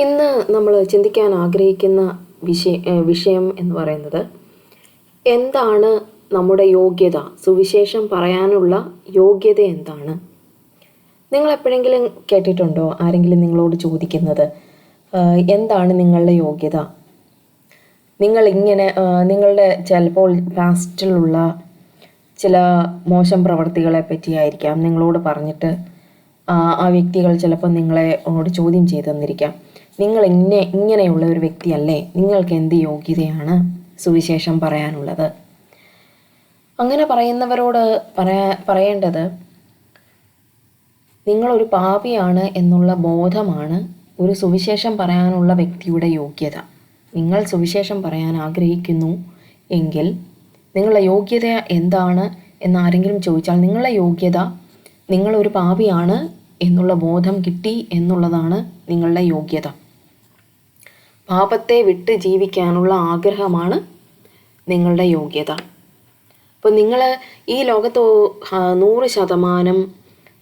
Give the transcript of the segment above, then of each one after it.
ഇന്ന് നമ്മൾ ചിന്തിക്കാൻ ആഗ്രഹിക്കുന്ന വിഷയ വിഷയം എന്ന് പറയുന്നത് എന്താണ് നമ്മുടെ യോഗ്യത? സുവിശേഷം പറയാനുള്ള യോഗ്യത എന്താണ്? നിങ്ങൾ എപ്പോഴെങ്കിലും കേട്ടിട്ടുണ്ടോ? ആരെങ്കിലും നിങ്ങളോട് ചോദിക്കുന്നത് എന്താണ് നിങ്ങളുടെ യോഗ്യത? നിങ്ങൾ ഇങ്ങനെ നിങ്ങളുടെ ചിലപ്പോൾ പാസ്റ്റിലുള്ള ചില മോശം പ്രവർത്തികളെ പറ്റിയായിരിക്കാം നിങ്ങളോട് പറഞ്ഞിട്ട് ആ വ്യക്തികൾ ചിലപ്പോൾ നിങ്ങളെ ചോദ്യം ചെയ്തു തന്നിരിക്കാം. നിങ്ങൾ ഇങ്ങനെ ഇങ്ങനെയുള്ള ഒരു വ്യക്തിയല്ലേ നിങ്ങൾക്ക് എന്ത് യോഗ്യതയാണ്? സുവിശേഷം പറയാനുള്ളത്. അങ്ങനെ പറയുന്നവരോട് പറയാ പറയേണ്ടത് നിങ്ങളൊരു പാപിയാണ് എന്നുള്ള ബോധമാണ് ഒരു സുവിശേഷം പറയാനുള്ള വ്യക്തിയുടെ യോഗ്യത. നിങ്ങൾ സുവിശേഷം പറയാൻ ആഗ്രഹിക്കുന്നു എങ്കിൽ നിങ്ങളുടെ യോഗ്യത എന്താണ് എന്ന് ആരെങ്കിലും ചോദിച്ചാൽ നിങ്ങളുടെ യോഗ്യത നിങ്ങളൊരു പാപിയാണ് എന്നുള്ള ബോധം കിട്ടി എന്നുള്ളതാണ് നിങ്ങളുടെ യോഗ്യത. പാപത്തെ വിട്ട് ജീവിക്കാനുള്ള ആഗ്രഹമാണ് നിങ്ങളുടെ യോഗ്യത. അപ്പോൾ നിങ്ങൾ ഈ ലോകത്ത് നൂറ് ശതമാനം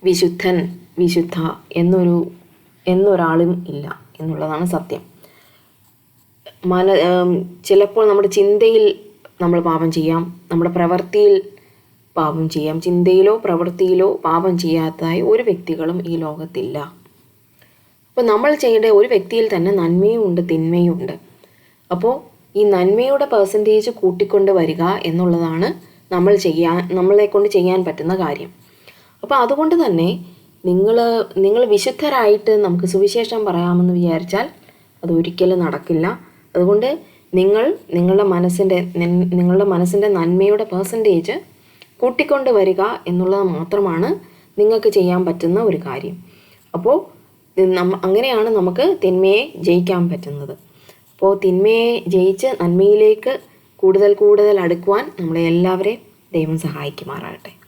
വിശുദ്ധൻ വിശുദ്ധ എന്നൊരു എന്നൊരാളും ഇല്ല എന്നുള്ളതാണ് സത്യം. മന ചിലപ്പോൾ നമ്മുടെ ചിന്തയിൽ നമ്മൾ പാപം ചെയ്യാം നമ്മുടെ പ്രവൃത്തിയിൽ പാപം ചെയ്യാം ചിന്തയിലോ പ്രവൃത്തിയിലോ പാപം ചെയ്യാത്തതായി ഒരു വ്യക്തികളും ഈ ലോകത്തില്ല. അപ്പോൾ നമ്മൾ ചെയ്യേണ്ട ഒരു വ്യക്തിയിൽ തന്നെ നന്മയും ഉണ്ട് തിന്മയും ഉണ്ട്. അപ്പോൾ ഈ നന്മയുടെ പേഴ്സന്റേജ് കൂട്ടിക്കൊണ്ട് വരിക എന്നുള്ളതാണ് നമ്മൾ ചെയ്യാൻ നമ്മളെ കൊണ്ട് ചെയ്യാൻ പറ്റുന്ന കാര്യം. അപ്പോൾ അതുകൊണ്ട് തന്നെ നിങ്ങൾ നിങ്ങൾ വിശുദ്ധരായിട്ട് നമുക്ക് സുവിശേഷം പറയാമെന്ന് വിചാരിച്ചാൽ അതൊരിക്കലും നടക്കില്ല. അതുകൊണ്ട് നിങ്ങൾ നിങ്ങളുടെ മനസ്സിന്റെ നിങ്ങളുടെ മനസ്സിന്റെ നന്മയുടെ പേഴ്സന്റേജ് കൂട്ടിക്കൊണ്ട് വരിക എന്നുള്ളത് മാത്രമാണ് നിങ്ങൾക്ക് ചെയ്യാൻ പറ്റുന്ന ഒരു കാര്യം. അപ്പോൾ അങ്ങനെയാണ് നമുക്ക് തിന്മയെ ജയിക്കാൻ പറ്റുന്നത്. അപ്പോൾ തിന്മയെ ജയിച്ച് നന്മയിലേക്ക് കൂടുതൽ കൂടുതൽ അടുക്കുവാൻ നമ്മളെ എല്ലാവരെയും ദൈവം സഹായിക്കുമാറാകട്ടെ.